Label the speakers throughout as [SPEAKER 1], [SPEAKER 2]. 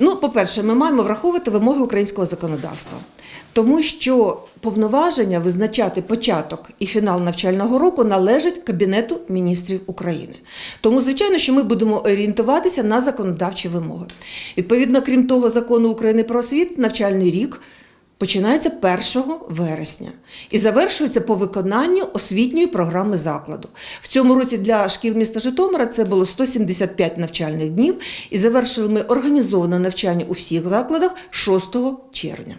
[SPEAKER 1] Ну, по-перше, ми маємо враховувати вимоги українського законодавства, тому що повноваження визначати початок і фінал навчального року належить Кабінету міністрів України. Тому, звичайно, що ми будемо орієнтуватися на законодавчі вимоги. Відповідно, крім того, закону України про освіт, навчальний рік. Починається 1 вересня і завершується по виконанню освітньої програми закладу. В цьому році для шкіл міста Житомира це було 175 навчальних днів, і завершили ми організоване навчання у всіх закладах 6 червня.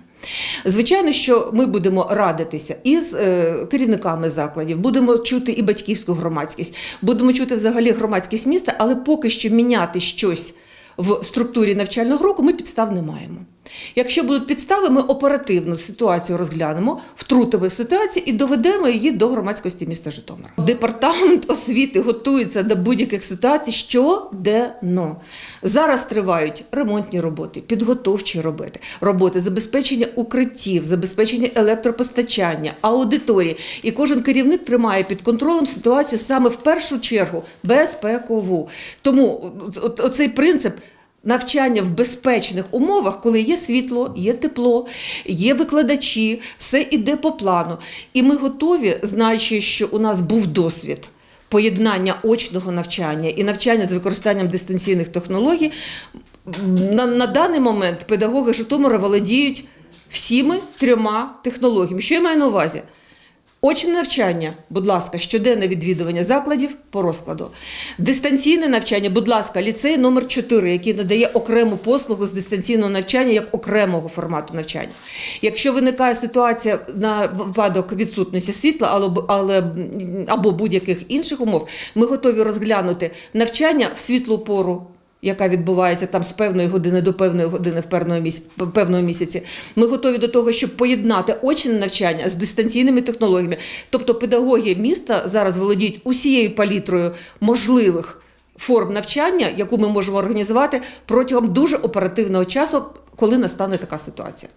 [SPEAKER 1] Звичайно, що ми будемо радитися із е, керівниками закладів, будемо чути і батьківську громадськість, будемо чути взагалі громадськість міста, але поки що міняти щось в структурі навчального року ми підстав не маємо. Якщо будуть підстави, ми оперативно ситуацію розглянемо, втрутимо в ситуацію і доведемо її до громадськості міста Житомира. Департамент освіти готується до будь-яких ситуацій щоденно. Зараз тривають ремонтні роботи, підготовчі роботи, роботи, забезпечення укриттів, забезпечення електропостачання, аудиторії. І кожен керівник тримає під контролем ситуацію саме в першу чергу безпекову. Тому оцей принцип. Навчання в безпечних умовах, коли є світло, є тепло, є викладачі, все іде по плану. І ми готові, знаючи, що у нас був досвід поєднання очного навчання і навчання з використанням дистанційних технологій. На, на даний момент педагоги Житомира володіють всіми трьома технологіями. Що я маю на увазі? Очне навчання, будь ласка, щоденне відвідування закладів по розкладу. Дистанційне навчання, будь ласка, ліцей номер 4, який надає окрему послугу з дистанційного навчання як окремого формату навчання. Якщо виникає ситуація на випадок відсутності світла але- або будь-яких інших умов, ми готові розглянути навчання в світлу пору яка відбувається там з певної години до певної години в місяці, місяці. Ми готові до того, щоб поєднати очне навчання з дистанційними технологіями. Тобто педагоги міста зараз володіють усією палітрою можливих форм навчання, яку ми можемо організувати протягом дуже оперативного часу, коли настане така ситуація.